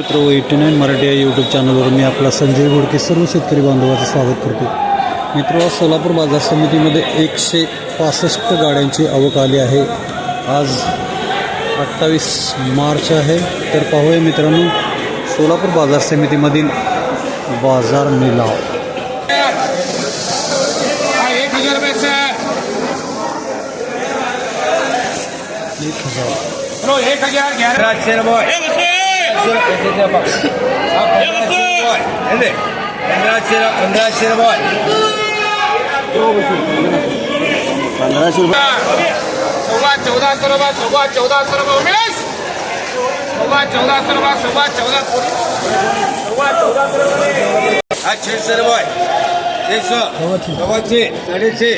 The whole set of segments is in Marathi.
मित्र एटी नाईन मराठी या यूट्यूब चॅनलवर मी आपला संजय घोडके सर्व शेतकरी बांधवाचं स्वागत करतो मित्र सोलापूर बाजार समितीमध्ये एकशे पासष्ट गाड्यांची आवक आली आहे. आज अठ्ठावीस मार्च आहे. तर पाहूया मित्रांनो सोलापूर बाजार समितीमधील बाजार निलाव. एक हजार पंधराशे रुपये पंधराशे रुपये सव्वा चौदा सौ रुपये सव्वा चौदा सौ रुपये उमेश सव्वा चौदा सौ रुपये सव्वा चौदा सव्वा चौदा सौ रुपये हा छेशे रुपये छेशे सव्वाशे साडेशे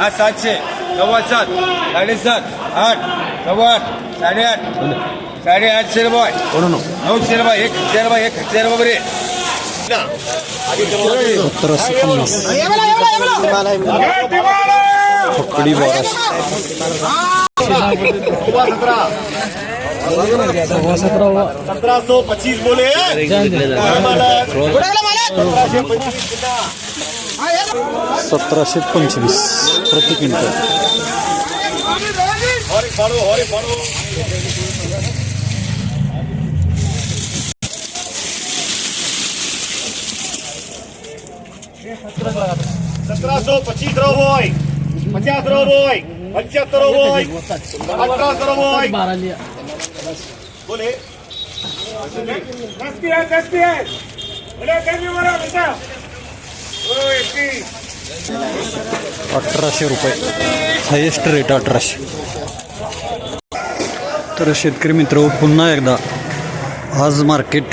हा सातशे सव्वा सात साडेसात आठ सव्वा आठ साडेआठ साडेआठशे रुपये नऊशे रुपये एक हजार रुपये एक हजार रुपये बरे सतराशे पन्नास पकडी बाराशे सत्रह सौ पच्चीस बोले सतराशे पंचवीस प्रति क्विंटल सत्रह सौ पच्चीस रो बोय पचास रो बोय पचहत्तर रो बोय अठारह रो बोय बोले. दस की है दस की है बोले कभी बोला बेटा ओ एक अठराशे रुपये. हायेस्ट रेट अठराशे. तर शेतकरी मित्र पुन्हा एकदा आज मार्केट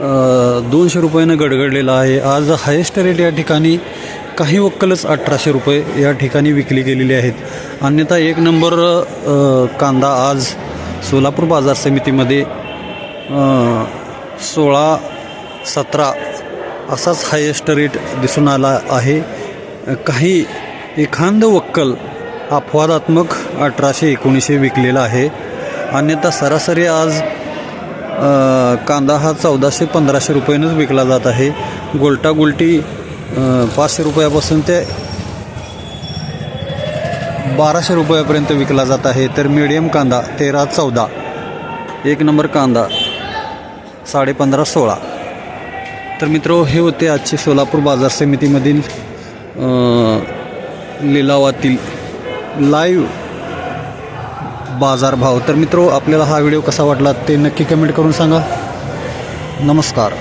दोनशे रुपयानं गडगडलेलं आहे. आज हायेस्ट रेट या ठिकाणी काही वक्कलच अठराशे रुपये या ठिकाणी विकली गेलेली आहेत. अन्यथा एक नंबर कांदा आज सोलापूर बाजार समितीमध्ये सोळा सतरा असाच हायेस्ट रेट दिसून आला आहे. काही एखादं वक्कल अपवादात्मक अठराशे एकोणीसशे विकलेला आहे. अन्यथा सरासरी आज कांदा हा चौदाशे पंधराशे रुपयानंच विकला जात आहे. गोलटा गोलटी पाचशे रुपयापासून ते बाराशे रुपयापर्यंत विकला जात आहे. तर मिडियम कांदा तेरा चौदा. एक नंबर कांदा साडेपंधरा सोळा. तर मित्र हे होते आजचे सोलापूर बाजार समितीमधील लिलावातील लाईव्ह बाजारभाव तर मित्र आपल्याला हा व्हिडिओ कसा वाटला ते नक्की कमेंट करून सांगा. नमस्कार.